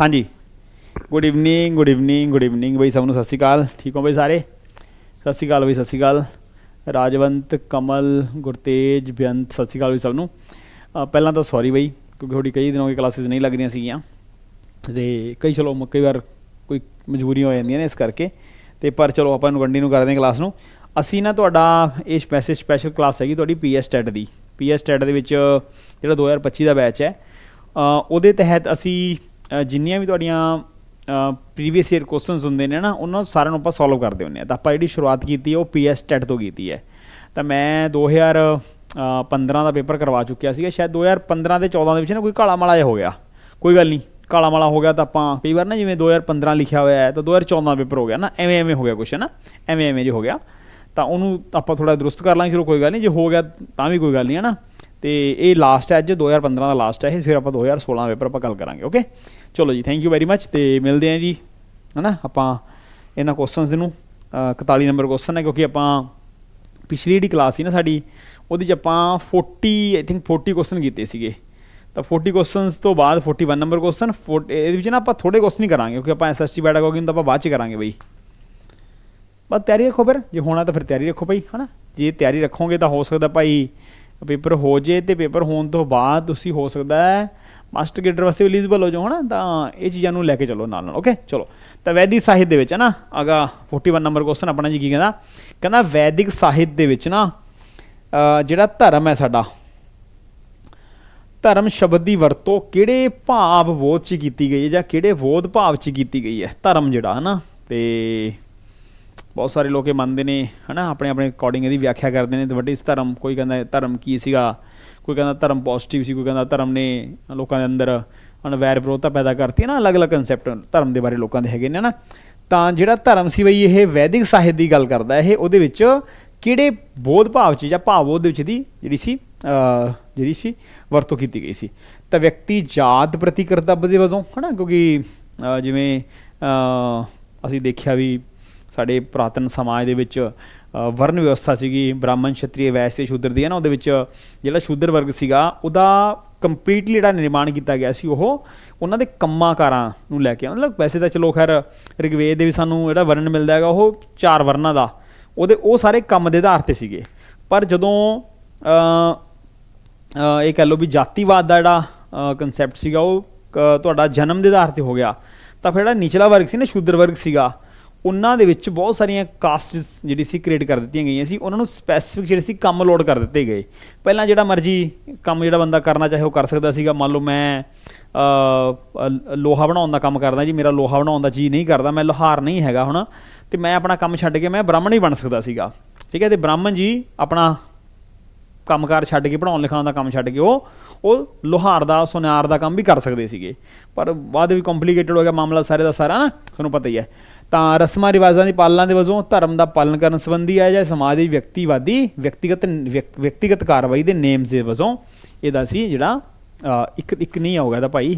ਹਾਂਜੀ। Good evening good evening good evening ਬਈ ਸਭ ਨੂੰ ਸਤਿ ਸ਼੍ਰੀ ਅਕਾਲ। ਠੀਕ ਹੋ ਬਈ ਸਾਰੇ? ਸਤਿ ਸ਼੍ਰੀ ਅਕਾਲ ਬਈ, ਸਤਿ ਸ਼੍ਰੀ ਅਕਾਲ। ਰਾਜਵੰਤ, ਕਮਲ, ਗੁਰਤੇਜ, ਬੇਅੰਤ, ਸਤਿ ਸ਼੍ਰੀ ਅਕਾਲ ਬਈ ਸਭ ਨੂੰ। ਪਹਿਲਾਂ ਤਾਂ ਸੌਰੀ ਬਈ, ਕਿਉਂਕਿ ਥੋੜੀ ਕਈ ਦਿਨੋਂ ਕੇ ਕਲਾਸਿਸ ਨਹੀਂ ਲੱਗਦੀਆਂ ਸੀਗੀਆਂ। ਤੇ ਕਈ ਚਲੋ ਕਈ ਵਾਰ ਕੋਈ ਮਜਬੂਰੀਆਂ ਹੋ ਜਾਂਦੀਆਂ ਨੇ ਇਸ ਕਰਕੇ। ਤੇ ਪਰ ਚਲੋ ਆਪਾਂ ਨੂੰ ਕੰਟੀਨਿਊ ਕਰਦੇ ਹਾਂ ਕਲਾਸ ਨੂੰ। ਅਸੀਂ ਨਾ ਤੁਹਾਡਾ ਇਹ ਮੈਸੇਜ ਸਪੈਸ਼ਲ ਕਲਾਸ ਹੈਗੀ ਤੁਹਾਡੀ ਪੀਐਸ ਟੈਟ ਦੀ। ਪੀਐਸ ਟੈਟ ਦੇ ਵਿੱਚ ਜਿਹੜਾ 2025 ਦਾ ਬੈਚ ਹੈ ਉਹਦੇ ਤਹਿਤ ਅਸੀਂ ਜਿੰਨੀਆਂ ਵੀ ਤੁਹਾਡੀਆਂ ਪ੍ਰੀਵੀਅਸ ਈਅਰ ਕੁਐਸਚਨਸ ਹੁੰਦੇ ਨੇ ਨਾ, ਉਹਨਾਂ ਸਾਰਿਆਂ ਨੂੰ ਆਪਾਂ ਸੋਲਵ ਕਰਦੇ ਹੁੰਦੇ ਆ ਤਾਂ ਆਪਾਂ ਜਿਹੜੀ ਸ਼ੁਰੂਆਤ ਕੀਤੀ ਹੈ ਉਹ ਪੀਐਸ ਟੈਟ ਤੋਂ ਕੀਤੀ ਹੈ। ਤਾਂ ਮੈਂ 2015 ਦਾ ਪੇਪਰ ਕਰਵਾ ਚੁੱਕਿਆ ਸੀਗਾ। ਸ਼ਾਇਦ 2015 ਤੇ 14 ਦੇ ਵਿੱਚ ਨਾ ਕੋਈ ਕਾਲਾ ਮਾਲਾ ਜਿਹਾ ਹੋ ਗਿਆ। ਕੋਈ ਗੱਲ ਨਹੀਂ ਕਾਲਾ ਮਾਲਾ ਹੋ ਗਿਆ ਤਾਂ ਆਪਾਂ ਕਈ ਵਾਰ ਨਾ ਜਿਵੇਂ 2015 ਲਿਖਿਆ ਹੋਇਆ ਹੈ, ਤਾਂ 2014 ਦਾ ਪੇਪਰ ਹੋ ਗਿਆ ਨਾ, ਐਵੇਂ ਐਵੇਂ ਹੋ ਗਿਆ ਕੁਛ, ਹੈ ਨਾ? ਐਵੇਂ ਐਵੇਂ ਜੇ ਹੋ ਗਿਆ। ਤਾਂ ਉਹਨੂੰ ਆਪਾਂ ਥੋੜਾ ਦਰੁਸਤ ਕਰ ਲਾਂਗੇ, ਚਲੋ ਕੋਈ ਗੱਲ ਨਹੀਂ, ਜੇ ਹੋ ਗਿਆ ਤਾਂ ਵੀ ਕੋਈ ਗੱਲ ਨਹੀਂ, ਹੈ ਨਾ? ਤੇ ਇਹ ਲਾਸਟ ਹੈ ਅੱਜ 2015 ਦਾ ਲਾਸਟ ਹੈ ਇਹ ਫਿਰ ਆਪਾਂ 2016 ਦਾ ਪੇਪਰ ਆਪਾਂ ਗੱਲ ਕਰਾਂਗੇ ਓਕੇ ਚਲੋ ਜੀ ਥੈਂਕ ਯੂ ਵੈਰੀ ਮੱਚ ਤੇ ਮਿਲਦੇ ਹਾਂ ਜੀ ਹਨਾ? ਆਪਾਂ ਇਹਨਾਂ ਕੁਐਸਚਨਸ ਦੇ ਨੂੰ ਅ, 41 ਨੰਬਰ ਕੁਐਸਚਨ ਹੈ ਕਿਉਂਕਿ ਆਪਾਂ ਪਿਛਲੀ ਜਿਹੜੀ ਕਲਾਸ ਸੀ ਨਾ ਸਾਡੀ ਉਹਦੇ ਚ ਆਪਾਂ 40 ਆਈ ਥਿੰਕ 40 ਕੁਐਸਚਨ ਕੀਤੇ ਸੀਗੇ। ਤਾਂ 40 ਕੁਐਸਚਨਸ ਤੋਂ ਬਾਅਦ 41 ਨੰਬਰ ਕੁਐਸਚਨ ਇਹਦੇ ਵਿੱਚ ਨਾ ਆਪਾਂ ਥੋੜੇ ਕੁਐਸਚਨ ਹੀ ਕਰਾਂਗੇ ਕਿਉਂਕਿ ਆਪਾਂ ਐਸਐਸਟੀ ਪੈਡਾਗੋਗੀ ਨੂੰ ਤਾਂ ਆਪਾਂ ਬਾਅਦ ਚ ਕਰਾਂਗੇ ਬਈ। ਬਸ ਤਿਆਰੀ ਰੱਖੋ ਫਿਰ ਜੇ ਹੋਣਾ ਤਾਂ ਫਿਰ ਤਿਆਰੀ ਰੱਖੋ ਭਾਈ ਹਨਾ? ਜੇ ਤਿਆਰੀ ਰੱਖੋਗੇ ਤਾਂ ਹੋ ਸਕਦਾ ਭਾਈ ਪੇਪਰ ਹੋ ਜੇ ਤੇ ਪੇਪਰ ਹੋਣ ਤੋਂ ਬਾਅਦ ਤੁਸੀਂ ਹੋ ਸਕਦਾ ਹੈ ਮਾਸਟਰ ਗ੍ਰੇਡਰ ਵਾਸਤੇ ਐਲੀਜੀਬਲ ਹੋ ਜਾਓ, ਹਨਾ? ਤਾਂ ਇਹ ਚੀਜ਼ਾਂ ਨੂੰ ਲੈ ਕੇ ਚਲੋ ਨਾਲ ਨਾਲ ਓਕੇ ਚਲੋ। ਤਾਂ ਵੈਦਿਕ ਸਾਹਿਤ ਦੇ ਵਿੱਚ ਹੈ ਨਾ ਅਗਾ 41 ਨੰਬਰ ਕੁਐਸਚਨ ਆਪਣਾ ਜੀ ਕੀ ਕਹਿੰਦਾ? ਕਹਿੰਦਾ ਵੈਦਿਕ ਸਾਹਿਤ ਦੇ ਵਿੱਚ ਨਾ ਜਿਹੜਾ ਧਰਮ ਹੈ ਸਾਡਾ, ਧਰਮ ਸ਼ਬਦ ਦੀ ਵਰਤੋਂ ਕਿਹੜੇ ਭਾਵ ਬੋਧ ਚ ਕੀਤੀ ਗਈ ਹੈ ਜਾਂ ਕਿਹੜੇ ਬੋਧ ਭਾਵ ਚ ਕੀਤੀ ਗਈ ਹੈ? ਧਰਮ ਜਿਹੜਾ, ਹਨਾ? ਤੇ ਬਹੁਤ ਸਾਰੇ ਲੋਕ ਇਹ ਮੰਨਦੇ ਨੇ, ਹਨਾ, ਆਪਣੇ ਆਪਣੇ ਅਕੋਰਡਿੰਗ ਇਹਦੀ ਵਿਆਖਿਆ ਕਰਦੇ ਨੇ ਵਟ ਇਸ ਧਰਮ, ਕੋਈ ਕਹਿੰਦਾ ਧਰਮ ਕੀ ਸੀਗਾ, ਕੋਈ ਕਹਿੰਦਾ ਧਰਮ ਪੋਜ਼ਿਟਿਵ ਸੀ, ਕੋਈ ਕਹਿੰਦਾ ਧਰਮ ਨੇ ਲੋਕਾਂ ਦੇ ਅੰਦਰ ਅਨਵੈਰ ਵਿਰੋਧਤਾ ਪੈਦਾ ਕਰਤੀ ਹੈ ਨਾ ਅਲੱਗ-ਅਲੱਗ ਕਨਸੈਪਟ ਧਰਮ ਦੇ ਬਾਰੇ ਲੋਕਾਂ ਦੇ ਹੈਗੇ ਨੇ ਨਾ ਤਾਂ ਜਿਹੜਾ ਧਰਮ ਸੀ ਬਈ, ਇਹ ਵੈਦਿਕ ਸਾਹਿਤ ਦੀ ਗੱਲ ਕਰਦਾ, ਇਹ ਉਹਦੇ ਵਿੱਚ ਕਿਹੜੇ ਬੋਧ ਭਾਵ ਚ ਜਾਂ ਭਾਵ ਬੋਧ ਦੇ ਵਿੱਚ ਦੀ ਜਿਹੜੀ ਸੀ ਜਿਹੜੀ ਸੀ, ਵਰਤੋਂ ਕੀਤੀ ਗਈ ਸੀ। ਤਾਂ ਵਿਅਕਤੀ ਜਾਤ ਪ੍ਰਤੀ ਕਰਤੱਵ ਦੇ ਵਜੋਂ, ਹਨਾ, ਕਿਉਂਕਿ ਜਿਵੇਂ ਅਸੀਂ ਦੇਖਿਆ ਵੀ ਸਾਡੇ ਪੁਰਾਤਨ ਸਮਾਜ ਦੇ ਵਿੱਚ ਅ, ਵਰਨ ਵਿਵਸਥਾ ਸੀਗੀ ਬ੍ਰਾਹਮਣ ਛਤਰੀ ਵੈਸੇ ਸ਼ੂਦਰ ਦੀ ਹੈ ਨਾ ਉਹਦੇ ਵਿੱਚ ਜਿਹੜਾ ਸ਼ੂਦਰ ਵਰਗ ਸੀਗਾ ਉਹਦਾ ਕੰਪਲੀਟਲੀ ਜਿਹੜਾ ਨਿਰਮਾਣ ਕੀਤਾ ਗਿਆ ਸੀ ਉਹ ਉਹਨਾਂ ਦੇ ਕੰਮਾਂਕਾਰਾਂ ਨੂੰ ਲੈ ਕੇ ਮਤਲਬ ਵੈਸੇ ਤਾਂ ਚਲੋ ਖੈਰ ਰਿਗਵੇਦ ਦੇ ਵੀ ਸਾਨੂੰ ਜਿਹੜਾ ਵਰਣ ਮਿਲਦਾ ਹੈਗਾ ਉਹ ਚਾਰ ਵਰਨਾਂ ਦਾ ਉਹਦੇ ਉਹ ਸਾਰੇ ਕੰਮ ਦੇ ਆਧਾਰ ਤੇ ਸੀਗੇ। ਪਰ ਜਦੋਂ ਇਹ ਕਹਿ ਲਓ ਵੀ ਜਾਤੀਵਾਦ ਦਾ ਜਿਹੜਾ ਕਨਸੈਪਟ ਸੀਗਾ ਉਹ ਕ- ਤੁਹਾਡਾ ਜਨਮ ਦੇ ਆਧਾਰ ਤੇ ਹੋ ਗਿਆ ਤਾਂ ਫਿਰ ਜਿਹੜਾ ਨਿਚਲਾ ਵਰਗ ਸੀ ਨਾ ਸ਼ੂਦਰ ਵਰਗ ਸੀਗਾ ਉਹਨਾਂ ਦੇ ਵਿੱਚ ਬਹੁਤ ਸਾਰੀਆਂ ਕਾਸਟਸ ਜਿਹੜੀ ਸੀ ਕ੍ਰੀਏਟ ਕਰ ਦਿੱਤੀਆਂ ਗਈਆਂ ਸੀ, ਉਹਨਾਂ ਨੂੰ ਸਪੈਸੀਫਿਕ ਜਿਹੜੇ ਸੀ ਕੰਮ ਲੋਡ ਕਰ ਦਿੱਤੇ ਗਏ। ਪਹਿਲਾਂ ਜਿਹੜਾ ਮਰਜ਼ੀ ਕੰਮ ਜਿਹੜਾ ਬੰਦਾ ਕਰਨਾ ਚਾਹੇ ਉਹ ਕਰ ਸਕਦਾ ਸੀਗਾ। ਮੰਨ ਲਓ ਮੈਂ ਲੋਹਾ ਬਣਾਉਣ ਦਾ ਕੰਮ ਕਰਦਾ ਜੀ, ਮੇਰਾ ਲੋਹਾ ਬਣਾਉਣ ਦਾ ਜੀ ਨਹੀਂ ਕਰਦਾ, ਮੈਂ ਲੋਹਾਰ ਨਹੀਂ ਹੈਗਾ ਹੁਣ, ਤੇ ਮੈਂ ਆਪਣਾ ਕੰਮ ਛੱਡ ਕੇ ਮੈਂ ਬ੍ਰਾਹਮਣ ਹੀ ਬਣ ਸਕਦਾ ਸੀਗਾ। ਠੀਕ ਹੈ, ਤੇ ਬ੍ਰਾਹਮਣ ਜੀ ਆਪਣਾ ਕੰਮਕਾਰ ਛੱਡ ਕੇ ਪੜਾਉਣ ਲਿਖਾਉਣ ਦਾ ਕੰਮ ਛੱਡ ਕੇ ਉਹ ਉਹ ਲੋਹਾਰ ਦਾ, ਸੁਨਿਆਰ ਦਾ ਕੰਮ ਵੀ ਕਰ ਸਕਦੇ ਸੀਗੇ। ਪਰ ਬਾਅਦ ਵੀ ਕੰਪਲਿਕੇਟਡ ਹੋ ਗਿਆ, ਮਾਮਲਾ ਸਾਰੇ ਦਾ ਸਾਰਾ ਨਾ, ਤੁਹਾਨੂੰ ਪਤਾ ਹੀ ਹੈ। ਤਾਂ ਰਸਮਾਂ ਰਿਵਾਜਾਂ ਦੀ ਪਾਲਣਾ ਦੇ ਵਜੋਂ ਧਰਮ ਦਾ ਪਾਲਣ ਕਰਨ ਸੰਬੰਧੀ ਹੈ ਜਾਂ ਸਮਾਜ ਦੀ ਵਿਅਕਤੀਵਾਦੀ, ਵਿਅਕਤੀਗਤ, ਵਿਅਕ- ਵਿਅਕਤੀਗਤ ਕਾਰਵਾਈ ਦੇ ਨੇਮਸ ਦੇ ਵਜੋਂ ਇਹਦਾ ਸੀ ਜਿਹੜਾ ਇੱਕ ਇੱਕ ਨਹੀਂ ਆਊਗਾ ਇਹਦਾ ਭਾਈ,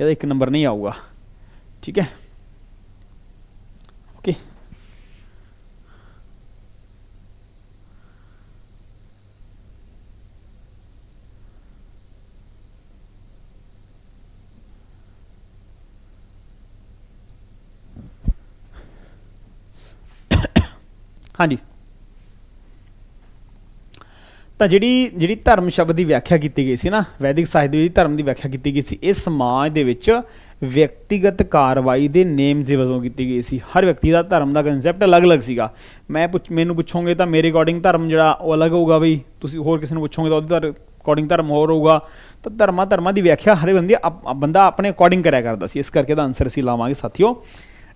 ਇਹਦਾ ਇੱਕ ਨੰਬਰ ਨਹੀਂ ਆਊਗਾ। ਠੀਕ ਹੈ? ਓਕੇ ਹਾਂਜੀ। ਤਾਂ ਜਿਹੜੀ ਜਿਹੜੀ ਧਰਮ ਸ਼ਬਦ ਦੀ ਵਿਆਖਿਆ ਕੀਤੀ ਗਈ ਸੀ ਨਾ, ਵੈਦਿਕ ਸਾਹਿਤ ਦੇ ਵਿੱਚ ਧਰਮ ਦੀ ਵਿਆਖਿਆ ਕੀਤੀ ਗਈ ਸੀ, ਇਹ ਸਮਾਜ ਦੇ ਵਿੱਚ ਵਿਅਕਤੀਗਤ ਕਾਰਵਾਈ ਦੇ ਨੇਮ ਦੇ ਵਜੋਂ ਕੀਤੀ ਗਈ ਸੀ। ਹਰ ਵਿਅਕਤੀ ਦਾ ਧਰਮ ਦਾ ਕਨਸੈਪਟ ਅਲੱਗ-ਅਲੱਗ ਸੀਗਾ। ਮੈਂ ਪੁੱਛ, ਮੈਨੂੰ ਪੁੱਛੋਗੇ ਤਾਂ ਮੇਰੇ ਅਕੋਰਡਿੰਗ ਧਰਮ ਜਿਹੜਾ ਉਹ ਅਲੱਗ ਹੋਊਗਾ ਬਈ। ਤੁਸੀਂ ਹੋਰ ਕਿਸੇ ਨੂੰ ਪੁੱਛੋਗੇ ਤਾਂ ਉਹਦੇ ਅਕੋਰਡਿੰਗ ਧਰਮ ਹੋਰ ਹੋਊਗਾ। ਤਾਂ ਧਰਮਾਂ ਧਰਮਾਂ ਦੀ ਵਿਆਖਿਆ ਹਰ ਬੰਦੇ ਆਪ- ਬੰਦਾ ਆਪਣੇ ਅਕੋਰਡਿੰਗ ਕਰਿਆ ਕਰਦਾ ਸੀ। ਇਸ ਕਰਕੇ ਦਾ ਆਨਸਰ ਅਸੀਂ ਲਾਵਾਂਗੇ, ਸਾਥੀਓ।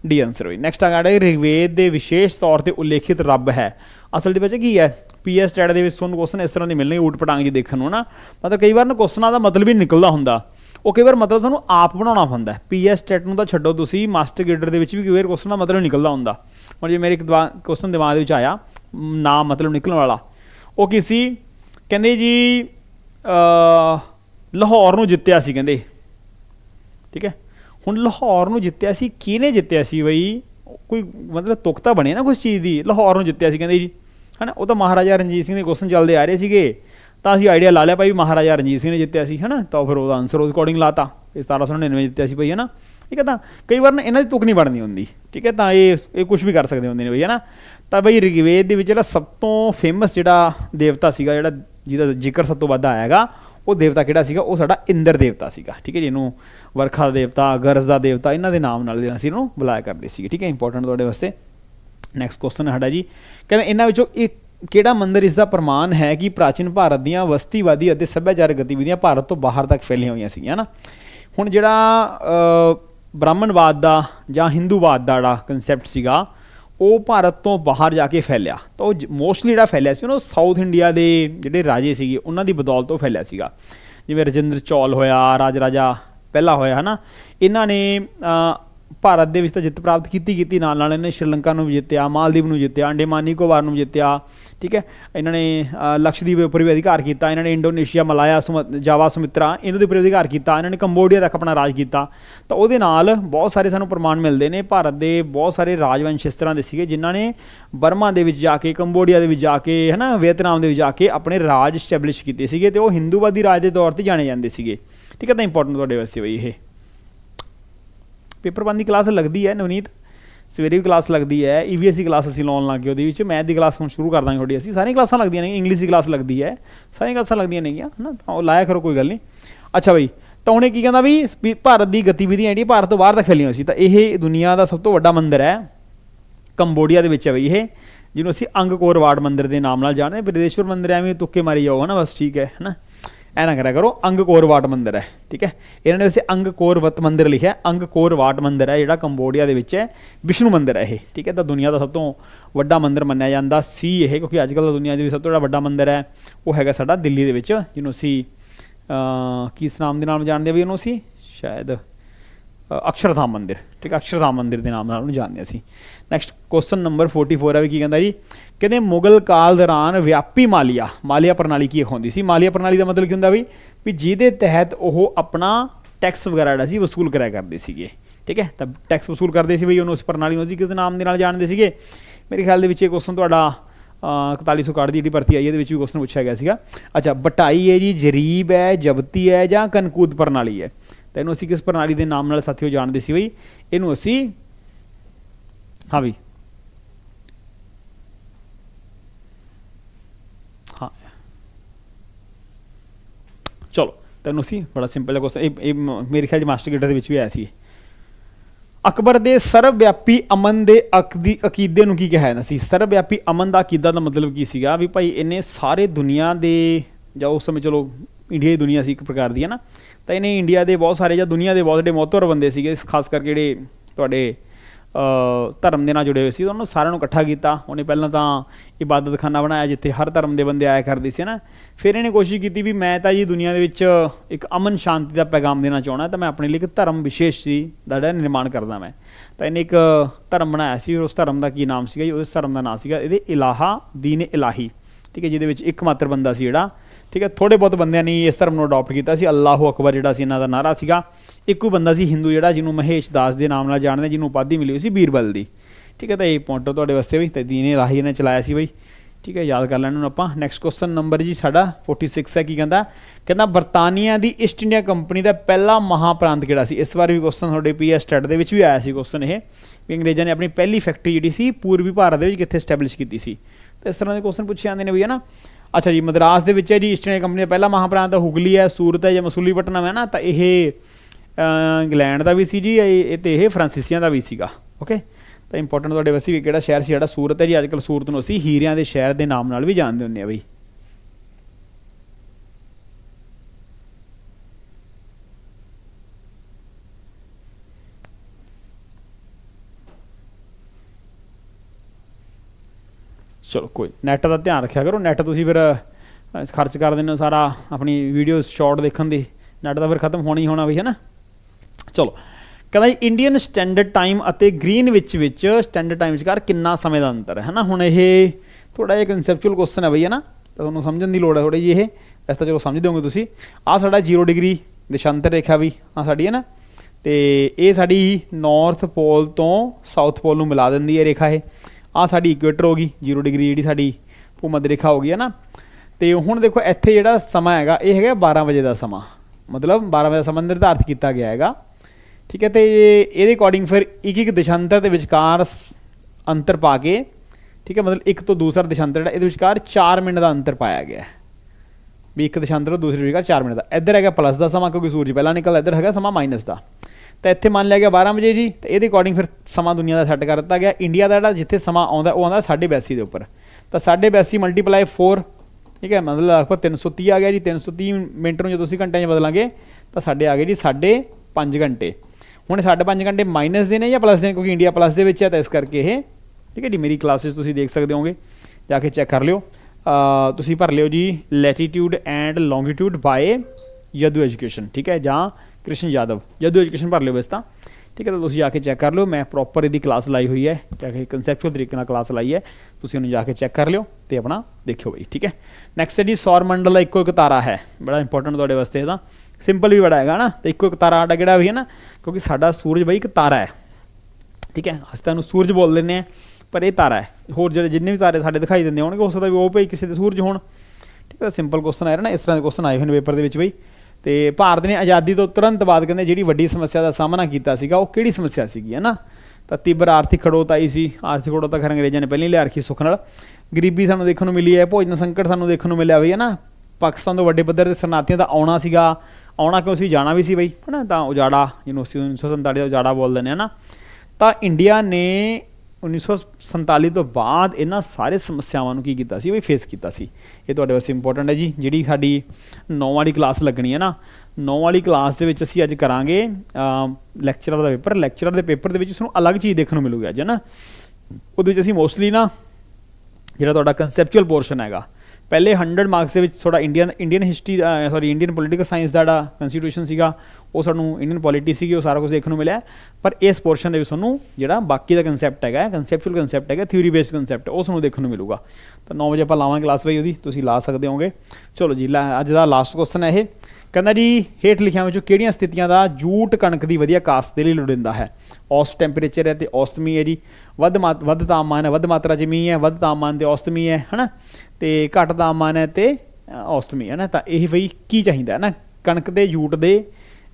ਡੀ ਆਨਸਰ ਹੋਈ। ਨੈਕਸਟ ਆ ਗਿਆ ਰਿਗਵੇਦ ਦੇ ਵਿਸ਼ੇਸ਼ ਤੌਰ ਤੇ ਉਲੇਖਿਤ ਰੱਬ ਹੈ। ਅਸਲ ਦੇ ਵਿੱਚ ਕੀ ਹੈ? ਪੀਐਸ ਸਟੈਟ ਦੇ ਵਿੱਚ ਤੁਹਾਨੂੰ ਕੁਐਸਚਨ ਇਸ ਤਰ੍ਹਾਂ ਦੇ ਮਿਲਣਗੇ ਊਟ ਪਟਾਂਗ ਜੀ ਦੇਖਣ ਨੂੰ ਨਾ। ਮਤਲਬ ਕਈ ਵਾਰ ਨਾ ਕੁਐਸਚਨਾਂ ਦਾ ਮਤਲਬ ਹੀ ਨਿਕਲਦਾ ਹੁੰਦਾ। ਉਹ ਕਈ ਵਾਰ ਮਤਲਬ ਸਾਨੂੰ ਆਪ ਬਣਾਉਣਾ ਹੁੰਦਾ ਪੀਐਸ ਸਟੈਟ ਨੂੰ ਤਾਂ ਛੱਡੋ ਤੁਸੀਂ ਮਾਸਟਰ ਗ੍ਰੇਡਰ ਦੇ ਵਿੱਚ ਵੀ ਕਈ ਵਾਰ ਕੁਐਸਚਨ ਦਾ ਮਤਲਬ ਨਿਕਲਦਾ ਹੁੰਦਾ। ਹੁਣ ਜੇ ਮੇਰੇ ਇੱਕ ਕੁਐਸਚਨ ਦਿਮਾਗ ਦੇ ਵਿੱਚ ਆਇਆ ਨਾ ਮਤਲਬ ਨਿਕਲਣ ਵਾਲਾ। ਉਹ ਕੀ ਸੀ? ਕਹਿੰਦੇ ਜੀ ਲਾਹੌਰ ਨੂੰ ਜਿੱਤਿਆ ਸੀ ਕਹਿੰਦੇ। ਠੀਕ ਹੈ? ਹੁਣ ਲਾਹੌਰ ਨੂੰ ਜਿੱਤਿਆ ਸੀ, ਕਿਹਨੇ ਜਿੱਤਿਆ ਸੀ ਬਈ? ਕੋਈ ਮਤਲਬ ਤੁਕਤਾ ਬਣੇ ਨਾ ਕੁਝ ਚੀਜ਼ ਦੀ, ਲਾਹੌਰ ਨੂੰ ਜਿੱਤਿਆ ਸੀ ਕਹਿੰਦੇ ਜੀ। ਹਨਾ, ਉਹ ਤਾਂ ਮਹਾਰਾਜਾ ਰਣਜੀਤ ਸਿੰਘ ਦੇ ਕੁਐਸਚਨ ਚੱਲਦੇ ਆ ਰਹੇ ਸੀਗੇ। ਤਾਂ ਅਸੀਂ ਆਈਡੀਆ ਲਾ ਲਿਆ ਭਾਈ ਮਹਾਰਾਜਾ ਰਣਜੀਤ ਸਿੰਘ ਨੇ ਜਿੱਤਿਆ ਸੀ, ਹਨਾ। ਤਾਂ ਫਿਰ ਉਹਦਾ ਆਨਸਰ ਉਸ ਅਕੋਰਡਿੰਗ ਲਾਤਾ ਇਹ 1799 ਜਿੱਤਿਆ ਸੀ ਭਾਈ ਹਨਾ। ਠੀਕ ਹੈ ਤਾਂ ਕਈ ਵਾਰ ਨਾ ਇਹਨਾਂ ਦੀ ਤੁਕ ਨਹੀਂ ਬਣਨੀ ਹੁੰਦੀ, ਠੀਕ ਹੈ? ਤਾਂ ਇਹ ਇਹ ਕੁਝ ਵੀ ਕਰ ਸਕਦੇ ਹੁੰਦੇ ਨੇ ਬਈ, ਹਨਾ। ਤਾਂ ਬਈ ਰਿਗਵੇਦ ਦੇ ਵਿੱਚ ਜਿਹੜਾ ਸਭ ਤੋਂ ਫੇਮਸ ਜਿਹੜਾ ਦੇਵਤਾ ਸੀਗਾ, ਜਿਹੜਾ ਜਿਹਦਾ ਜ਼ਿਕਰ ਸਭ ਤੋਂ ਵੱਧ ਆਇਆ ਹੈਗਾ ਉਹ ਦੇਵਤਾ ਕਿਹੜਾ ਸੀਗਾ? ਉਹ ਸਾਡਾ ਇੰਦਰ ਦੇਵਤਾ ਸੀਗਾ, ਠੀਕ ਹੈ ਜਿਹਨੂੰ ਵਰਖਾ ਦਾ ਦੇਵਤਾ ਗਰਜ ਦਾ ਦੇਵਤਾ, ਇਹਨਾਂ ਦੇ ਨਾਮ ਨਾਲ ਅਸੀਂ ਇਹਨੂੰ ਬੁਲਾਇਆ ਕਰਦੇ ਸੀਗੇ, ਠੀਕ ਹੈ ਇੰਪੋਰਟੈਂਟ ਤੁਹਾਡੇ ਵਾਸਤੇ। ਨੈਕਸਟ ਕੁਐਸਚਨ ਸਾਡਾ ਜੀ, ਕਹਿੰਦੇ ਇਹਨਾਂ ਵਿੱਚੋਂ ਇੱਕ ਕਿਹੜਾ ਮੰਦਿਰ ਇਸ ਦਾ ਪ੍ਰਮਾਣ ਹੈ ਕਿ ਪ੍ਰਾਚੀਨ ਭਾਰਤ ਦੀਆਂ ਵਸਤੀਵਾਦੀ ਅਤੇ ਸੱਭਿਆਚਾਰਕ ਗਤੀਵਿਧੀਆਂ ਭਾਰਤ ਤੋਂ ਬਾਹਰ ਤੱਕ ਫੈਲੀਆਂ ਹੋਈਆਂ ਸੀਗੀਆਂ ਨਾ ਹੁਣ ਜਿਹੜਾ ਬ੍ਰਾਹਮਣਵਾਦ ਦਾ ਜਾਂ ਹਿੰਦੂਵਾਦ ਦਾ ਜਿਹੜਾ ਕਨਸੈਪਟ ਸੀਗਾ ਉਹ ਭਾਰਤ ਤੋਂ ਬਾਹਰ ਜਾ ਕੇ ਫੈਲਿਆ। ਤਾਂ ਉਹ ਮੋਸਟਲੀ ਜਿਹੜਾ ਫੈਲਿਆ ਸੀ ਉਹ ਸਾਊਥ ਇੰਡੀਆ ਦੇ ਜਿਹੜੇ ਰਾਜੇ ਸੀਗੇ, ਉਹਨਾਂ ਦੀ ਬਦੌਲਤ ਉਹ ਫੈਲਿਆ ਸੀਗਾ। ਜਿਵੇਂ ਰਜਿੰਦਰ ਚੌਲ ਹੋਇਆ ਰਾਜ ਰਾਜਾ ਪਹਿਲਾ ਹੋਇਆ, ਹਨਾ? ਇਹਨਾਂ ਨੇ ਭਾਰਤ ਦੇ ਵਿੱਚ ਤਾਂ ਜਿੱਤ ਪ੍ਰਾਪਤ ਕੀਤੀ ਕੀਤੀ ਨਾਲ ਨਾਲ ਇਹਨੇ ਸ਼੍ਰੀਲੰਕਾ ਨੂੰ ਵੀ ਜਿੱਤਿਆ, ਮਾਲਦੀਵ ਨੂੰ ਜਿੱਤਿਆ, ਅੰਡੇਮਾਨ ਨਿਕੋਬਾਰ ਨੂੰ ਜਿੱਤਿਆ। ਠੀਕ ਹੈ? ਇਹਨਾਂ ਨੇ ਲਕਸ਼ਦੀਪ ਦੇ ਉੱਪਰ ਵੀ ਅਧਿਕਾਰ ਕੀਤਾ, ਇਹਨਾਂ ਨੇ ਇੰਡੋਨੇਸ਼ੀਆ, ਮਲਾਇਆ, ਸੁਮ- ਜਾਵਾ ਸੁਮਿਤਰਾ ਇਹਨਾਂ ਦੇ ਉੱਪਰ ਵੀ ਅਧਿਕਾਰ ਕੀਤਾ, ਇਹਨਾਂ ਨੇ ਕੰਬੋਡੀਆ ਤੱਕ ਆਪਣਾ ਰਾਜ ਕੀਤਾ। ਤਾਂ ਉਹਦੇ ਨਾਲ ਬਹੁਤ ਸਾਰੇ ਸਾਨੂੰ ਪ੍ਰਮਾਣ ਮਿਲਦੇ ਨੇ, ਭਾਰਤ ਦੇ ਬਹੁਤ ਸਾਰੇ ਰਾਜਵੰਸ਼ ਇਸ ਤਰ੍ਹਾਂ ਦੇ ਸੀਗੇ, ਜਿਨ੍ਹਾਂ ਨੇ ਬਰਮਾ ਦੇ ਵਿੱਚ ਜਾ ਕੇ, ਕੰਬੋਡੀਆ ਦੇ ਵਿੱਚ ਜਾ ਕੇ, ਹਨਾ, ਵੀਅਤਨਾਮ ਦੇ ਵਿੱਚ ਜਾ ਕੇ ਆਪਣੇ ਰਾਜ ਸਟੈਬਲਿਸ਼ ਕੀਤੇ ਸੀਗੇ ਤੇ ਉਹ ਹਿੰਦੂਵਾਦੀ ਰਾਜ ਦੇ ਤੌਰ ਤੇ ਜਾਣੇ ਜਾਂਦੇ ਸੀਗੇ। ਠੀਕ ਹੈ, ਤਾਂ ਇੰਪੋਰਟੈਂਟ ਤੁਹਾਡੇ ਵਾਸਤੇ ਬਈ ਇਹ। ਪੇਪਰ ਵਨ ਦੀ ਕਲਾਸ ਲੱਗਦੀ ਹੈ ਨਵਨੀਤ। ਸਵੇਰੇ ਵੀ ਕਲਾਸ ਲੱਗਦੀ ਹੈ ਈਵੀਐਸ ਦੀ ਕਲਾਸ ਅਸੀਂ ਲਾਉਣ ਲੱਗੇ ਉਹਦੇ ਵਿੱਚ। ਮੈਥ ਦੀ ਕਲਾਸ ਹੁਣ ਸ਼ੁਰੂ ਕਰ ਦਾਂਗੇ ਤੁਹਾਡੀ। ਅਸੀਂ ਸਾਰੀਆਂ ਕਲਾਸਾਂ ਲੱਗਦੀਆਂ ਨੇ ਇੰਗਲਿਸ਼ ਦੀ ਕਲਾਸ ਲੱਗਦੀ ਹੈ। ਸਾਰੀਆਂ ਕਲਾਸਾਂ ਲੱਗਦੀਆਂ ਨੇਗੀਆਂ, ਹਨਾ? ਤਾਂ ਉਹ ਲਾਇਆ ਕਰੋ, ਕੋਈ ਗੱਲ ਨਹੀਂ। ਅੱਛਾ ਬਈ, ਤਾਂ ਉਹਨੇ ਕੀ ਕਹਿੰਦਾ ਵੀ ਭਾਰਤ ਦੀ ਗਤੀਵਿਧੀਆਂ ਜਿਹੜੀਆਂ ਭਾਰਤ ਤੋਂ ਬਾਹਰ ਤੱਕ ਫੈਲੀਆਂ ਹੋਈ ਸੀ, ਤਾਂ ਇਹ ਦੁਨੀਆ ਦਾ ਸਭ ਤੋਂ ਵੱਡਾ ਮੰਦਿਰ ਹੈ। ਕੰਬੋਡੀਆ ਦੇ ਵਿੱਚ ਹੈ ਬਈ ਇਹ, ਜਿਹਨੂੰ ਅਸੀਂ ਅੰਗਕੋਰ ਵਾੜ ਮੰਦਿਰ ਦੇ ਨਾਮ ਨਾਲ ਜਾਣਦੇ ਹਾਂ। ਬ੍ਰਿਦੇਸ਼ਵਰ ਮੰਦਿਰ ਐਵੇਂ ਤੁੱਕੇ ਮਾਰੀ ਜਾਓ, ਹਨਾ? ਬਸ ਠੀਕ ਹੈ, ਹਨਾ? ਐ ਨਾ ਕਰਿਆ ਕਰੋ ਅੰਗਕੋਰ ਵਾਟ ਮੰਦਿਰ ਹੈ ਠੀਕ ਹੈ ਇਹਨਾਂ ਨੇ ਵੈਸੇ ਅੰਗਕੋਰ ਵਤ ਮੰਦਿਰ ਲਿਖਿਆ ਅੰਗਕੋਰ ਵਾਟ ਮੰਦਿਰ ਹੈ ਜਿਹੜਾ ਕੰਬੋਡੀਆ ਦੇ ਵਿੱਚ ਹੈ ਵਿਸ਼ਨੂੰ ਮੰਦਿਰ ਹੈ ਇਹ ਠੀਕ ਹੈ ਤਾਂ ਦੁਨੀਆ ਦਾ ਸਭ ਤੋਂ ਵੱਡਾ ਮੰਦਿਰ ਮੰਨਿਆ ਜਾਂਦਾ ਸੀ ਇਹ ਕਿਉਂਕਿ ਅੱਜ ਕੱਲ੍ਹ ਦੁਨੀਆ ਦੇ ਵਿੱਚ ਸਭ ਤੋਂ ਜਿਹੜਾ ਵੱਡਾ ਮੰਦਿਰ ਹੈ ਉਹ ਹੈਗਾ ਸਾਡਾ ਦਿੱਲੀ ਦੇ ਵਿੱਚ ਜਿਹਨੂੰ ਅਸੀਂ ਕਿਸ ਨਾਮ ਦੇ ਨਾਲ ਜਾਣਦੇ ਆ ਵੀ ਉਹਨੂੰ ਅਸੀਂ ਸ਼ਾਇਦ ਅਕਸ਼ਰਧਾਮ ਮੰਦਿਰ ਠੀਕ ਹੈ? ਅਕਸ਼ਰਧਾਮ ਮੰਦਿਰ ਦੇ ਨਾਮ ਨਾਲ ਉਹਨੂੰ ਜਾਣਦੇ ਅਸੀਂ। ਨੈਕਸਟ ਕੁਐਸਚਨ ਨੰਬਰ 44 ਹੈ ਵੀ ਕੀ ਕਹਿੰਦਾ ਜੀ? ਕਹਿੰਦੇ ਮੁਗਲ ਕਾਲ ਦੌਰਾਨ ਵਿਆਪੀ ਮਾਲੀਆ ਮਾਲੀਆ ਪ੍ਰਣਾਲੀ ਕੀ ਹੁੰਦੀ ਸੀ? ਮਾਲੀਆ ਪ੍ਰਣਾਲੀ ਦਾ ਮਤਲਬ ਕੀ ਹੁੰਦਾ ਵੀ ਵੀ ਜਿਹਦੇ ਤਹਿਤ ਉਹ ਆਪਣਾ ਟੈਕਸ ਵਗੈਰਾ ਜਿਹੜਾ ਸੀ ਵਸੂਲ ਕਰਿਆ ਕਰਦੇ ਸੀਗੇ। ਠੀਕ ਹੈ? ਤਾਂ ਟੈਕਸ ਵਸੂਲ ਕਰਦੇ ਸੀ ਬਈ ਉਹਨੂੰ ਉਸ ਪ੍ਰਣਾਲੀ ਨੂੰ ਜੀ ਕਿਸ ਦੇ ਨਾਮ ਦੇ ਨਾਲ ਜਾਣਦੇ ਸੀਗੇ? ਮੇਰੇ ਖਿਆਲ ਦੇ ਵਿੱਚ ਇਹ ਕੁਐਸਚਨ ਤੁਹਾਡਾ ਅ, 4161 ਦੀ ਜਿਹੜੀ ਭਰਤੀ ਆਈ ਇਹਦੇ ਵਿੱਚ ਵੀ ਕੁਐਸਚਨ ਪੁੱਛਿਆ ਗਿਆ ਸੀਗਾ। ਅੱਛਾ ਬਟਾਈ ਹੈ ਜੀ ਜਰੀਬ ਹੈ ਜਬਤੀ ਹੈ ਜਾਂ ਕਨਕੂਦ ਪ੍ਰਣਾਲੀ ਹੈ? ਤਾਂ ਇਹਨੂੰ ਅਸੀਂ ਕਿਸ ਪ੍ਰਣਾਲੀ ਦੇ ਨਾਮ ਨਾਲ ਸਾਥੀਓ ਜਾਣਦੇ ਸੀ ਬਈ? ਇਹਨੂੰ ਅਸੀਂ ਹਾਂ ਵੀ ਹਾਂ। ਚਲੋ ਤੈਨੂੰ ਅਸੀਂ ਬੜਾ ਸਿੰਪਲ ਜਿਹਾ ਕੁਐਸਚਨ ਇਹ ਮੇਰੇ ਖਿਆਲ ਚ ਮਾਸਟਰ ਗੇਟਰ ਦੇ ਵਿੱਚ ਵੀ ਆਇਆ ਸੀ ਅਕਬਰ ਦੇ ਸਰਵਵਿਆਪੀ ਅਮਨ ਦੇ ਅਕਦੀ ਅਕੀਦੇ ਨੂੰ ਕੀ ਕਿਹਾ ਨਾ ਸੀ? ਸਰਵਵਿਆਪੀ ਅਮਨ ਦਾ ਅਕੀਦਾ ਦਾ ਮਤਲਬ ਕੀ ਸੀਗਾ? ਵੀ ਭਾਈ ਇਹਨੇ ਸਾਰੇ ਦੁਨੀਆ ਦੇ ਜਾਂ ਉਸ ਸਮੇਂ ਚਲੋ, ਇੰਡੀਆ ਦੀ ਦੁਨੀਆ ਸੀ ਇੱਕ ਪ੍ਰਕਾਰ ਦੀ, ਹੈ ਨਾ? ਤਾਂ ਇਹਨੇ ਇੰਡੀਆ ਦੇ ਬਹੁਤ ਸਾਰੇ ਜਾਂ ਦੁਨੀਆ ਦੇ ਬਹੁਤ ਜਿਹੜੇ ਮਹੱਤਵਪੂਰਨ ਬੰਦੇ ਸੀਗੇ ਖਾਸ ਕਰਕੇ ਜਿਹੜੇ ਤੁਹਾਡੇ ਧਰਮ ਦੇ ਨਾਲ ਜੁੜੇ ਹੋਏ ਸੀ, ਉਹਨਾਂ ਨੂੰ ਸਾਰਿਆਂ ਨੂੰ ਇਕੱਠਾ ਕੀਤਾ। ਉਹਨੇ ਪਹਿਲਾਂ ਤਾਂ ਇਬਾਦਤਖਾਨਾ ਬਣਾਇਆ, ਜਿੱਥੇ ਹਰ ਧਰਮ ਦੇ ਬੰਦੇ ਆਇਆ ਕਰਦੇ ਸੀ ਨਾ ਫਿਰ ਇਹਨੇ ਕੋਸ਼ਿਸ਼ ਕੀਤੀ ਵੀ ਮੈਂ ਤਾਂ ਜੀ ਦੁਨੀਆ ਦੇ ਵਿੱਚ ਇੱਕ ਅਮਨ ਸ਼ਾਂਤੀ ਦਾ ਪੈਗਾਮ ਦੇਣਾ ਚਾਹੁੰਦਾ, ਤਾਂ ਮੈਂ ਆਪਣੇ ਲਈ ਇੱਕ ਧਰਮ ਵਿਸ਼ੇਸ਼ ਜੀ ਦਾ ਜਿਹੜਾ ਨਿਰਮਾਣ ਕਰਦਾ ਮੈਂ। ਤਾਂ ਇਹਨੇ ਇੱਕ ਧਰਮ ਬਣਾਇਆ ਸੀ, ਉਸ ਧਰਮ ਦਾ ਕੀ ਨਾਮ ਸੀਗਾ ਜੀ? ਉਸ ਧਰਮ ਦਾ ਨਾਮ ਸੀਗਾ, ਇਹਦੇ ਇਲਾਹਾ ਦੀਨ ਇਲਾਹੀ। ਠੀਕ ਹੈ ਜਿਹਦੇ ਵਿੱਚ ਇੱਕ ਮਾਤਰ ਬੰਦਾ ਸੀ ਜਿਹੜਾ ਠੀਕ ਹੈ ਥੋੜੇ ਬਹੁਤ ਬੰਦਿਆਂ ਨੇ ਇਸ ਧਰਮ ਨੂੰ ਅਡਾਪਟ ਕੀਤਾ ਸੀ। ਅੱਲਾਹੂ ਅਕਬਰ ਜਿਹੜਾ ਸੀ, ਇਹਨਾਂ ਦਾ ਨਾਰਾ ਸੀਗਾ। ਇੱਕੋ ਬੰਦਾ ਸੀ ਹਿੰਦੂ ਜਿਹੜਾ, ਜਿਹਨੂੰ ਮਹੇਸ਼ ਦਾਸ ਦੇ ਨਾਮ ਨਾਲ ਜਾਣਦੇ, ਜਿਹਨੂੰ ਉਪਾਧੀ ਮਿਲੀ ਹੋਈ ਸੀ ਬੀਰਬਲ ਦੀ। ਠੀਕ ਹੈ, ਤਾਂ ਇਹ ਪੁਆਇੰਟ ਤੁਹਾਡੇ ਵਾਸਤੇ ਵੀ, ਤੇ ਦੀਨੇ ਰਾਹੀ ਨੇ ਚਲਾਇਆ ਸੀ ਬਈ। ਠੀਕ ਹੈ, ਯਾਦ ਕਰ ਲੈਣ ਨੂੰ ਆਪਾਂ। ਨੈਕਸਟ ਕੁਐਸਚਨ ਨੰਬਰ ਜੀ ਸਾਡਾ 46 ਹੈ, ਕੀ ਕਹਿੰਦਾ? ਕਹਿੰਦਾ, ਬਰਤਾਨੀਆ ਦੀ ਈਸਟ ਇੰਡੀਆ ਕੰਪਨੀ ਦਾ ਪਹਿਲਾ ਮਹਾਪ੍ਰਾਂਤ ਕਿਹੜਾ ਸੀ? ਇਸ ਵਾਰ ਵੀ ਕੁਐਸਚਨ ਤੁਹਾਡੇ ਪੀਐਸ ਸਟੱਡ ਦੇ ਵਿੱਚ ਵੀ ਆਇਆ ਸੀ ਕੁਐਸਚਨ ਇਹ, ਵੀ ਅੰਗਰੇਜ਼ਾਂ ਨੇ ਆਪਣੀ ਪਹਿਲੀ ਫੈਕਟਰੀ ਜਿਹੜੀ ਸੀ, ਪੂਰਬੀ ਭਾਰਤ ਦੇ ਵਿੱਚ ਕਿੱਥੇ ਸਟੈਬਲਿਸ਼ ਕੀਤੀ ਸੀ। ਤੇ ਇਸ ਤਰ੍ਹਾਂ ਦੇ ਕੁਐਸਚਨ ਪੁੱਛੇ ਜਾਂਦੇ ਨੇ ਵੀ ਹੈ ਨਾ ਅੱਛਾ ਜੀ, ਮਦਰਾਸ ਦੇ ਵਿੱਚ ਹੈ ਜੀ ਈਸਟ ਕੰਪਨੀ ਦਾ ਪਹਿਲਾ ਮਹਾਪ੍ਰਾਂਤ ਹੁਗਲੀ ਹੈ, ਸੂਰਤ ਹੈ ਜਾਂ ਮਸੂਲੀ ਪਟਨਮ ਹੈ ਨਾ, ਤਾਂ ਇਹ ਇੰਗਲੈਂਡ ਦਾ ਵੀ ਸੀ ਜੀ, ਇਹ ਇਹ ਤੇ ਇਹ ਫਰਾਂਸੀਸੀਆਂ ਦਾ ਵੀ ਸੀਗਾ ਓਕੇ ਤਾਂ ਇੰਪੋਰਟੈਂਟ ਤੁਹਾਡੇ ਵਾਸਤੇ ਵੀ ਕਿਹੜਾ ਸ਼ਹਿਰ ਸੀ, ਜਿਹੜਾ ਸੂਰਤ ਹੈ ਜੀ ਅੱਜਕੱਲ ਸੂਰਤ ਨੂੰ ਅਸੀਂ ਹੀਰਿਆਂ ਦੇ ਸ਼ਹਿਰ ਦੇ ਨਾਮ ਨਾਲ ਵੀ ਜਾਣਦੇ ਹੁੰਦੇ ਆ ਬਈ। ਚਲੋ ਕੋਈ ਨੈਟ ਦਾ ਧਿਆਨ ਰੱਖਿਆ ਕਰੋ। ਨੈਟ ਤੁਸੀਂ ਫਿਰ ਖਰਚ ਕਰ ਦਿੰਦੇ ਹੋ ਸਾਰਾ ਆਪਣੀ ਵੀਡੀਓਜ਼ ਸ਼ਾਰਟ ਦੇਖਣ ਦੀ। ਨੈਟ ਦਾ ਫਿਰ ਖਤਮ ਹੋਣਾ ਹੀ ਹੋਣਾ ਵੀ ਹੈ ਨਾ ਚਲੋ। ਕਹਿੰਦਾ ਜੀ ਇੰਡੀਅਨ ਸਟੈਂਡਰਡ ਟਾਈਮ ਅਤੇ ਗ੍ਰੀਨ ਵਿੱਚ ਵਿੱਚ ਸਟੈਂਡਰਡ ਟਾਈਮ ਵਿਚਕਾਰ ਕਿੰਨਾ ਸਮੇਂ ਦਾ ਅੰਤਰ ਹੈ, ਹਨਾ? ਹੁਣ ਇਹ ਥੋੜਾ ਜਿਹਾ ਕਨਸੈਪਚੁਅਲ ਕੁਐਸਚਨ ਹੈ ਬਈ ਹੈ ਨਾ ਤੁਹਾਨੂੰ ਸਮਝਣ ਦੀ ਲੋੜ ਹੈ ਥੋੜੀ ਜਿਹੀ ਇਹ। ਵੈਸੇ ਤਾਂ ਚਲੋ ਸਮਝ ਹੋਗੇ ਤੁਸੀਂ। ਆ ਸਾਡਾ 0 ਡਿਗਰੀ ਦਿਸ਼ਾਂਤਰ ਰੇਖਾ ਵੀ ਆ ਸਾਡੀ ਹੈ ਨਾ ਤੇ ਇਹ ਸਾਡੀ ਨਾਰਥ ਪੋਲ ਤੋਂ ਸਾਊਥ ਪੋਲ ਨੂੰ ਮਿਲਾ ਦਿੰਦੀ ਹੈ ਰੇਖਾ ਇਹ। ਆ ਸਾਡੀ ਇਕੁਏਟਰ ਹੋ ਗਈ 0 ਡਿਗਰੀ ਜਿਹੜੀ ਸਾਡੀ ਭੂਮੱਧ ਰੇਖਾ ਹੋ ਗਈ ਹੈ ਨਾ। ਤੇ ਹੁਣ ਦੇਖੋ ਇੱਥੇ ਜਿਹੜਾ ਸਮਾਂ ਹੈਗਾ, ਇਹ ਹੈਗਾ 12 ਵਜੇ ਦਾ ਸਮਾਂ। ਮਤਲਬ 12 ਵਜੇ ਦਾ ਸਮਾਂ ਨਿਰਧਾਰਤ ਕੀਤਾ ਗਿਆ ਹੈਗਾ। ਠੀਕ ਹੈ, ਤੇ ਇਹਦੇ ਅਕੋਰਡਿੰਗ ਫਿਰ ਇੱਕ ਇੱਕ ਦਿਸ਼ਾਂਤਰ ਦੇ ਵਿਚਕਾਰ ਅੰਤਰ ਪਾ ਕੇ, ਠੀਕ ਹੈ, ਮਤਲਬ ਇੱਕ ਤੋਂ ਦੂਸਰਾ ਦਿਸ਼ਾਂਤਰ ਜਿਹੜਾ, ਇਹਦੇ ਵਿਚਕਾਰ 4 ਮਿੰਟ ਦਾ ਅੰਤਰ ਪਾਇਆ ਗਿਆ ਹੈ। ਵੀ ਇੱਕ ਦਿਸ਼ਾਂਤਰ ਤੋਂ ਦੂਸਰੇ ਵਿਚਕਾਰ 4 ਮਿੰਟ ਦਾ। ਇੱਧਰ ਹੈਗਾ ਪਲੱਸ ਦਾ ਸਮਾਂ, ਕਿਉਂਕਿ ਸੂਰਜ ਪਹਿਲਾਂ ਨਿਕਲਦਾ, ਇੱਧਰ ਹੈਗਾ ਸਮਾਂ ਮਾਈਨਸ ਦਾ। ਤਾਂ ਇੱਥੇ ਮੰਨ ਲਿਆ ਗਿਆ 12 ਵਜੇ ਜੀ, ਤੇ ਇਹਦੇ ਅਕੋਰਡਿੰਗ ਫਿਰ ਸਮਾਂ ਦੁਨੀਆ ਦਾ ਸੈੱਟ ਕਰ ਦਿੱਤਾ ਗਿਆ। ਇੰਡੀਆ ਦਾ ਜਿਹੜਾ ਜਿੱਥੇ ਸਮਾਂ ਆਉਂਦਾ, ਉਹ ਆਉਂਦਾ 82 ਦੇ ਉੱਪਰ। ਤਾਂ 82 ਮਲਟੀਪਲਾਈ 4 ਠੀਕ ਹੈ, ਮਤਲਬ ਲਗਭਗ 330 ਆ ਗਿਆ ਜੀ। 330 ਮਿੰਟ ਨੂੰ ਜਦੋਂ ਅਸੀਂ ਘੰਟਿਆਂ 'ਚ ਬਦਲਾਂਗੇ, ਤਾਂ ਸਾਡੇ ਆ ਗਏ ਜੀ 5.5 ਘੰਟੇ। ਹੁਣ 5.5 ਘੰਟੇ ਮਾਈਨਸ ਦੇ ਨੇ ਜਾਂ ਪਲੱਸ ਦੇ ਨੇ? ਕਿਉਂਕਿ ਇੰਡੀਆ ਪਲੱਸ ਦੇ ਵਿੱਚ ਹੈ, ਤਾਂ ਇਸ ਕਰਕੇ ਇਹ, ਠੀਕ ਹੈ ਜੀ, ਮੇਰੀ ਕਲਾਸਿਸ ਤੁਸੀਂ ਦੇਖ ਸਕਦੇ ਹੋਗੇ ਜਾ ਕੇ ਚੈੱਕ ਕਰ ਲਿਓ। ਤੁਸੀਂ ਭਰ ਲਿਓ ਜੀ latitude and longitude by Yadu education ਠੀਕ ਹੈ, ਜਾਂ ਕ੍ਰਿਸ਼ਨ ਯਾਦਵ। ਜਦੋਂ ਐਜੂਕੇਸ਼ਨ ਭਰ ਲਿਓ ਵੈਸੇ ਤਾਂ ਠੀਕ ਹੈ ਤਾਂ ਤੁਸੀਂ ਜਾ ਕੇ ਚੈੱਕ ਕਰ ਲਿਓ। ਮੈਂ ਪ੍ਰੋਪਰ ਇਹਦੀ ਕਲਾਸ ਲਾਈ ਹੋਈ ਹੈ। ਜਾ ਕੇ ਕਨਸੈਪਚੁਅਲ ਤਰੀਕੇ ਨਾਲ ਕਲਾਸ ਲਾਈ ਹੈ। ਤੁਸੀਂ ਉਹਨੂੰ ਜਾ ਕੇ ਚੈੱਕ ਕਰ ਲਿਓ ਤੇ ਆਪਣਾ ਦੇਖਿਓ ਬਈ। ਠੀਕ ਹੈ? ਨੈਕਸਟ ਹੈ ਜੀ, ਸੌਰ ਮੰਡਲ ਦਾ ਇੱਕੋ ਇੱਕ ਤਾਰਾ ਹੈ। ਬੜਾ ਇੰਪੋਰਟੈਂਟ ਤੁਹਾਡੇ ਵਾਸਤੇ ਇਹਦਾ। ਸਿੰਪਲ ਵੀ ਬੜਾ ਹੈਗਾ ਨਾ। ਤੇ ਇੱਕੋ ਇੱਕ ਤਾਰਾ ਸਾਡਾ ਕਿਹੜਾ ਵੀ ਹੈ ਨਾ? ਕਿਉਂਕਿ ਸਾਡਾ ਸੂਰਜ ਬਈ ਇੱਕ ਤਾਰਾ ਹੈ। ਠੀਕ ਹੈ? ਅਸੀਂ ਤਾਂ ਉਹਨੂੰ ਸੂਰਜ ਬੋਲ ਦਿੰਦੇ ਆ ਪਰ ਇਹ ਤਾਰਾ ਹੈ। ਹੋਰ ਜਿਹੜੇ ਜਿੰਨੇ ਵੀ ਤਾਰੇ ਸਾਡੇ ਦਿਖਾਈ ਦਿੰਦੇ ਹੋਣਗੇ, ਹੋ ਸਕਦਾ ਵੀ ਉਹ ਭਈ ਕਿਸੇ ਦੇ ਸੂਰਜ ਹੋਣ। ਠੀਕ ਹੈ ਸਿੰਪਲ ਕੁਐਸਚਨ ਆਇਆ ਨਾ, ਇਸ ਤਰ੍ਹਾਂ ਦੇ ਕੁਐਸਚਨ ਆਏ ਹੋਏ ਨੇ ਪੇਪਰ ਦੇ ਵਿੱਚ ਬਈ। ਤੇ ਭਾਰਤ ਨੇ ਆਜ਼ਾਦੀ ਤੋਂ ਤੁਰੰਤ ਬਾਅਦ ਕਹਿੰਦੇ ਜਿਹੜੀ ਵੱਡੀ ਸਮੱਸਿਆ ਦਾ ਸਾਹਮਣਾ ਕੀਤਾ ਸੀਗਾ, ਉਹ ਕਿਹੜੀ ਸਮੱਸਿਆ ਸੀਗੀ ਹੈ ਨਾ ਤਾਂ ਤੀਬਰ ਆਰਥਿਕ ਖੜੋਤ ਆਈ ਸੀ, ਆਰਥਿਕ ਖੜੋਤ ਤਾਂ ਖੈਰ ਅੰਗਰੇਜ਼ਾਂ ਨੇ ਪਹਿਲਾਂ ਹੀ ਲਿਆ ਰੱਖੀ ਸੁੱਖ ਨਾਲ। ਗਰੀਬੀ ਸਾਨੂੰ ਦੇਖਣ ਨੂੰ ਮਿਲੀ ਹੈ, ਭੋਜਨ ਸੰਕਟ ਸਾਨੂੰ ਦੇਖਣ ਨੂੰ ਮਿਲਿਆ ਬਈ ਹੈ ਨਾ ਪਾਕਿਸਤਾਨ ਤੋਂ ਵੱਡੇ ਪੱਧਰ ਤੇ ਸ਼ਰਨਾਰਥੀਆਂ ਦਾ ਆਉਣਾ ਸੀਗਾ। ਆਉਣਾ ਕਿਉਂ ਸੀ? ਜਾਣਾ ਵੀ ਸੀ ਬਈ ਹੈ ਨਾ ਤਾਂ ਉਜਾੜਾ ਜਿਹਨੂੰ ਅਸੀਂ 1947 ਦਾ ਉਜਾੜਾ ਬੋਲ ਦਿੰਦੇ ਆ ਨਾ ਤਾਂ ਇੰਡੀਆ ਨੇ 1947 ਤੋਂ ਬਾਅਦ ਇਹਨਾਂ ਸਾਰੇ ਸਮੱਸਿਆਵਾਂ ਨੂੰ ਕੀ ਕੀਤਾ ਸੀ? ਵੀ ਫੇਸ ਕੀਤਾ ਸੀ। ਇਹ ਤੁਹਾਡੇ ਵਾਸਤੇ ਇੰਪੋਰਟੈਂਟ ਹੈ ਜੀ। ਜਿਹੜੀ ਸਾਡੀ 9 ਵਾਲੀ ਕਲਾਸ ਲੱਗਣੀ ਹੈ ਨਾ 9 ਵਾਲੀ ਕਲਾਸ ਦੇ ਵਿੱਚ ਅਸੀਂ ਅੱਜ ਕਰਾਂਗੇ ਲੈਕਚਰਰ ਦਾ ਪੇਪਰ ਲੈਕਚਰਰ ਦੇ ਪੇਪਰ ਦੇ ਵਿੱਚ ਤੁਹਾਨੂੰ ਅਲੱਗ ਚੀਜ਼ ਦੇਖਣ ਨੂੰ ਮਿਲੂਗੀ ਅੱਜ, ਹੈ ਨਾ? ਉਹਦੇ ਵਿੱਚ ਅਸੀਂ ਮੋਸਟਲੀ ਨਾ ਜਿਹੜਾ ਤੁਹਾਡਾ ਕਨਸੈਪਚੁਅਲ ਪੋਰਸ਼ਨ ਹੈਗਾ, ਪਹਿਲੇ 100 ਮਾਰਕਸ ਦੇ ਵਿੱਚ ਥੋੜਾ Indian Indian history sorry Indian political science ਦਾ ਜਿਹੜਾ ਕਨਸਟੀਟਿਊਸ਼ਨ ਸੀਗਾ ਉਹ ਸਾਨੂੰ ਇੰਡੀਅਨ ਪੋਲਿਟੀ ਸੀਗੀ ਉਹ ਸਾਰਾ ਕੁਝ ਦੇਖਣ ਨੂੰ ਮਿਲਿਆ। ਪਰ ਇਸ ਪੋਰਸ਼ਨ ਦੇ ਵਿੱਚ ਤੁਹਾਨੂੰ ਜਿਹੜਾ ਬਾਕੀ ਦਾ ਕਨਸੈਪਟ ਹੈਗਾ ਕਨਸੈਪਚੁਅਲ ਕਨਸੈਪਟ ਹੈਗਾ ਥਿਊਰੀ ਬੇਸਡ ਕਨਸੈਪਟ ਉਹ ਸਾਨੂੰ ਦੇਖਣ ਨੂੰ ਮਿਲੂਗਾ। ਤਾਂ 9 ਵਜੇ ਆਪਾਂ ਲਾਵਾਂਗੇ ਕਲਾਸ ਬਈ ਉਹਦੀ ਤੁਸੀਂ ਲਾ ਸਕਦੇ ਹੋਗੇ ਚਲੋ ਜੀ ਲੈ, ਅੱਜ ਦਾ ਲਾਸਟ ਕੁਐਸਚਨ ਹੈ ਇਹ। ਕਹਿੰਦਾ ਜੀ ਹੇਠ ਲਿਖਿਆਂ ਵਿੱਚੋਂ ਕਿਹੜੀਆਂ ਸਥਿਤੀਆਂ ਦਾ ਜੂਟ ਕਣਕ ਦੀ ਵਧੀਆ ਕਾਸ਼ਤ ਦੇ ਲਈ ਲੋੜੀਂਦਾ ਹੈ? ਔਸਤ ਟੈਂਪਰੇਚਰ ਹੈ ਤੇ ਔਸਤਮੀ ਹੈ ਜੀ। ਵੱਧ ਮਾਤ ਵੱਧ ਤਾਪਮਾਨ ਹੈ ਵੱਧ ਮਾਤਰਾ 'ਚ ਮੀਂਹ ਹੈ ਵੱਧ ਤਾਪਮਾਨ ਤੇ ਔਸਤਮੀ ਮੀਂਹ ਹੈ ਹਨਾ? ਤੇ ਘੱਟ ਤਾਪਮਾਨ ਹੈ ਤੇ ਔਸਤਮੀ ਹੈ ਨਾ ਤਾਂ ਇਹ ਬਈ ਕੀ ਚਾਹੀਦਾ ਹੈ ਨਾ ਕਣਕ ਦੇ ਜੂਟ ਦੇ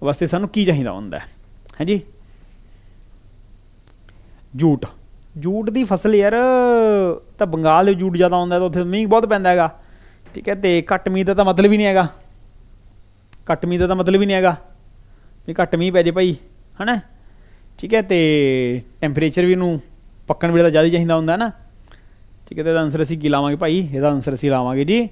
ਵਾਸਤੇ ਸਾਨੂੰ ਕੀ ਚਾਹੀਦਾ ਹੁੰਦਾ ਹੈ? ਹਾਂਜੀ ਜੂਟ। ਜੂਟ ਦੀ ਫਸਲ ਯਾਰ, ਤਾਂ ਬੰਗਾਲ ਦੇ ਜੂਟ ਜ਼ਿਆਦਾ ਹੁੰਦਾ ਤਾਂ ਉੱਥੇ ਮੀਂਹ ਬਹੁਤ ਪੈਂਦਾ ਹੈਗਾ। ਠੀਕ ਹੈ, ਤੇ ਘੱਟ ਮੀਂਹ ਦਾ ਤਾਂ ਮਤਲਬ ਹੀ ਨਹੀਂ ਹੈਗਾ। ਘੱਟ ਮੀਂਹ ਦਾ ਤਾਂ ਮਤਲਬ ਹੀ ਨਹੀਂ ਹੈਗਾ। ਵੀ ਘੱਟ ਮੀਂਹ ਪੈ ਜੇ ਭਾਈ, ਹਨਾ? ਠੀਕ ਹੈ, ਤੇ ਟੈਂਪਰੇਚਰ ਵੀ ਨੂੰ ਪੱਕਣ ਵੇਲੇ ਤਾਂ ਜ਼ਿਆਦਾ ਚਾਹੀਦਾ ਹੁੰਦਾ ਨਾ। ਠੀਕ ਹੈ, ਤੇ ਇਹਦਾ ਆਨਸਰ ਅਸੀਂ ਕੀ ਲਾਵਾਂਗੇ ਭਾਈ? ਇਹਦਾ ਆਨਸਰ ਅਸੀਂ ਲਾਵਾਂਗੇ ਜੀ,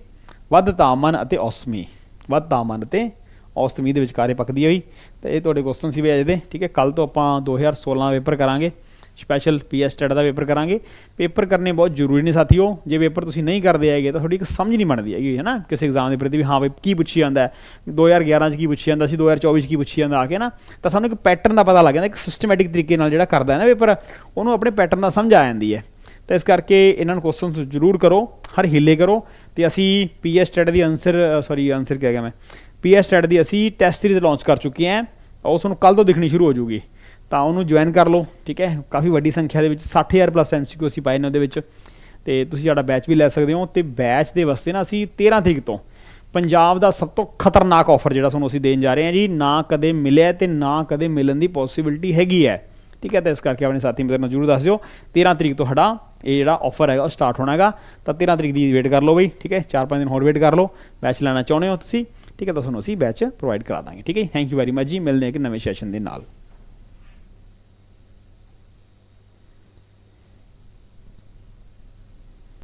ਵੱਧ ਤਾਪਮਾਨ ਅਤੇ ਔਸਮੀ। ਵੱਧ ਤਾਪਮਾਨ ਅਤੇ ਔਸਤ ਮੀਂਹ ਦੇ ਵਿਚਕਾਰੇ ਪੱਕਦੀ ਹੋਈ। ਤਾਂ ਇਹ ਤੁਹਾਡੇ ਕੁਐਸਚਨ ਸੀ ਵੀ ਅੱਜ ਦੇ, ਠੀਕ ਹੈ? ਕੱਲ ਤੋਂ ਆਪਾਂ 2016 ਪੇਪਰ ਕਰਾਂਗੇ। ਸਪੈਸ਼ਲ ਪੀਐਸ ਟੈਟ ਦਾ ਪੇਪਰ ਕਰਾਂਗੇ। ਪੇਪਰ ਕਰਨੇ ਬਹੁਤ ਜ਼ਰੂਰੀ ਨੇ ਸਾਥੀਓ। ਜੇ ਪੇਪਰ ਤੁਸੀਂ ਨਹੀਂ ਕਰਦੇ ਹੈਗੇ, ਤਾਂ ਤੁਹਾਡੀ ਇੱਕ ਸਮਝ ਨਹੀਂ ਬਣਦੀ ਹੈਗੀ ਹੈ ਨਾ ਕਿਸੇ ਐਗਜ਼ਾਮ ਦੇ ਪ੍ਰਤੀ ਵੀ, ਹਾਂ ਬਈ, ਕੀ ਪੁੱਛੀ ਜਾਂਦਾ ਹੈ? 2011 ਚ ਕੀ ਪੁੱਛੀ ਜਾਂਦਾ ਸੀ? 2024 ਚ ਕੀ ਪੁੱਛੀ ਜਾਂਦਾ? ਆ ਕੇ ਨਾ, ਤਾਂ ਸਾਨੂੰ ਇੱਕ ਪੈਟਰਨ ਦਾ ਪਤਾ ਲੱਗ ਜਾਂਦਾ, ਇੱਕ ਸਿਸਟਮੈਟਿਕ ਤਰੀਕੇ ਨਾਲ ਜਿਹੜਾ ਕਰਦਾ ਹੈ ਨਾ ਪੇਪਰ, ਉਹਨੂੰ ਆਪਣੇ ਪੈਟਰਨ ਦਾ ਸਮਝ ਆ ਜਾਂਦੀ ਹੈ। ਤਾਂ ਇਸ ਕਰਕੇ ਇਹਨਾਂ ਨੂੰ ਕੁਐਸਚਨਸ ਜ਼ਰੂਰ ਕਰੋ, ਹਰ ਹਿੱਲੇ ਕਰੋ। ਤੇ ਅਸੀਂ ਪੀਐਸ ਟੈਟ ਦੀ ਆਨਸਰ ਸੌਰੀ ਆਨਸਰ ਕਹਿ ਗਿਆ ਮੈਂ? ਪੀਐਸ ਟੈਟ ਦੀ ਅਸੀਂ ਟੈਸਟ ਸੀਰੀਜ਼ ਲਾਂਚ ਕਰ ਚੁੱਕੇ ਹਾਂ। ਉਸ ਤੁਹਾਨੂੰ ਕੱਲ ਤੋਂ ਦਿਖਣੀ ਸ਼ੁਰੂ ਹੋ ਜੂਗੀ। ਤਾਂ ਉਹਨੂੰ ਜੁਆਇਨ ਕਰ ਲਓ, ਠੀਕ ਹੈ? ਕਾਫੀ ਵੱਡੀ ਸੰਖਿਆ ਦੇ ਵਿੱਚ 60000 ਪਲੱਸ ਐਮਸੀਕਿਊ ਅਸੀਂ ਪਾਏ ਨੇ ਉਹਦੇ ਵਿੱਚ। ਤੇ ਤੁਸੀਂ ਸਾਡਾ ਬੈਚ ਵੀ ਲੈ ਸਕਦੇ ਹੋ। ਤੇ ਬੈਚ ਦੇ ਵਾਸਤੇ ਨਾ ਅਸੀਂ 13 ਤਰੀਕ ਤੋਂ ਪੰਜਾਬ ਦਾ ਸਭ ਤੋਂ ਖਤਰਨਾਕ ਆਫਰ ਜਿਹੜਾ ਤੁਹਾਨੂੰ ਅਸੀਂ ਦੇਣ ਜਾ ਰਹੇ ਹਾਂ ਜੀ, ਨਾ ਕਦੇ ਮਿਲਿਆ ਤੇ ਨਾ ਕਦੇ ਮਿਲਣ ਦੀ ਪੋਸਿਬਿਲਿਟੀ ਹੈਗੀ ਹੈ। ਠੀਕ ਹੈ, ਤਾਂ ਇਸ ਕਰਕੇ ਆਪਣੇ ਸਾਥੀ ਮਿੱਤਰ ਨੂੰ ਜਰੂਰ ਦੱਸ ਦਿਓ। 13 ਤਰੀਕ ਤੋਂ ਸਾਡਾ ਇਹ ਜਿਹੜਾ ਆਫਰ ਹੈਗਾ, ਉਹ ਸਟਾਰਟ ਹੋਣਾ ਹੈਗਾ। ਤਾਂ 13 ਤਰੀਕ ਦੀ ਵੇਟ ਕਰ ਲਓ ਬਈ, ਠੀਕ ਹੈ 4-5 ਦਿਨ ਹੋਰ ਵੇਟ ਕਰ ਲਓ। ਬੈਚ ਲੈਣਾ ਚਾਹੁੰਦੇ ਹੋ ਤੁਸੀਂ, ਠੀਕ ਹੈ, ਤਾਂ ਤੁਹਾਨੂੰ ਅਸੀਂ ਬੈਚ ਪ੍ਰੋਵਾਈਡ ਕਰਾ ਦਾਂਗੇ, ਠੀਕ ਹੈ ਥੈਂਕ ਯੂ ਵੈਰੀ ਮਚ ਜੀ, ਮਿਲਦੇ ਹਾਂ ਇੱਕ ਨਵੇਂ ਸੈਸ਼ਨ ਦੇ ਨਾਲ।